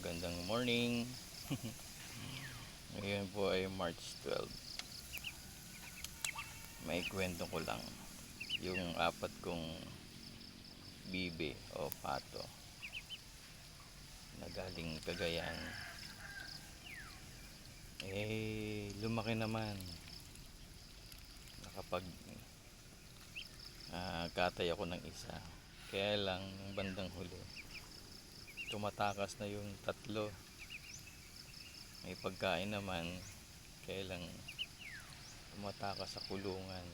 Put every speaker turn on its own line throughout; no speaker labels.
Magandang morning. Ngayon po ay March 12. May kwento ko lang. Yung apat kong bibe o pato na galing Cagayan. Eh, lumaki naman. Nakapag ah, katay ako ng isa. Kaya lang, ng bandang huli, tumatakas na yung tatlo. May pagkain naman, kaya lang tumatakas sa kulungan.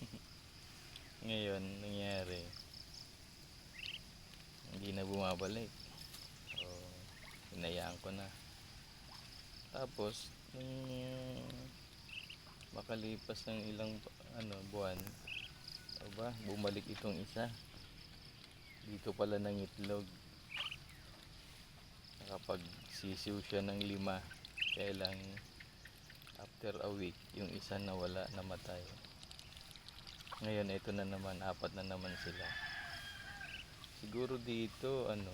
Ngayon, nangyari, hindi na bumabalik. So, hinayaan ko na. Tapos, nung makalipas ng ilang ano, buwan, aba, bumalik itong isa. Dito pala ng itlog nakapag sisiw siya ng lima. Kaya after a week yung isa nawala namatay. Ngayon ito na naman apat na naman sila. Siguro dito ano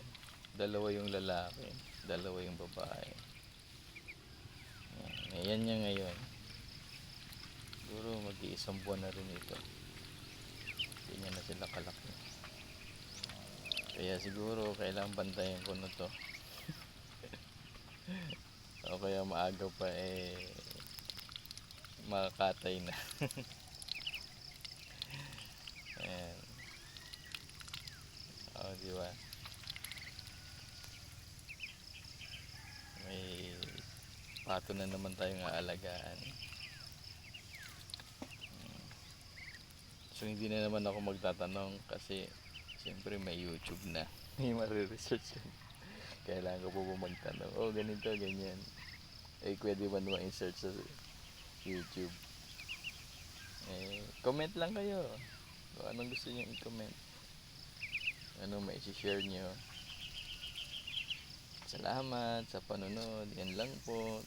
dalawa yung lalaki dalawa yung babae. Yan, ayan niya ngayon. Siguro mag-iisang buwan na rin ito. Ganyan na sila kalaki. Kaya siguro kailangan bantayan ko na to o kaya maaga pa eh makakatay na. Ayan. O di ba? May pato na naman tayong aalagaan. So hindi na naman ako magtatanong kasi siyempre may youtube na. May mariresearch yun kailangan ko po ba magtanong. Oh ganito ganyan. Eh pwede ba naman i-search sa YouTube? Eh comment lang kayo. Kung anong gusto niyo i-comment. Ano may share niyo salamat sa panonood. Yan lang po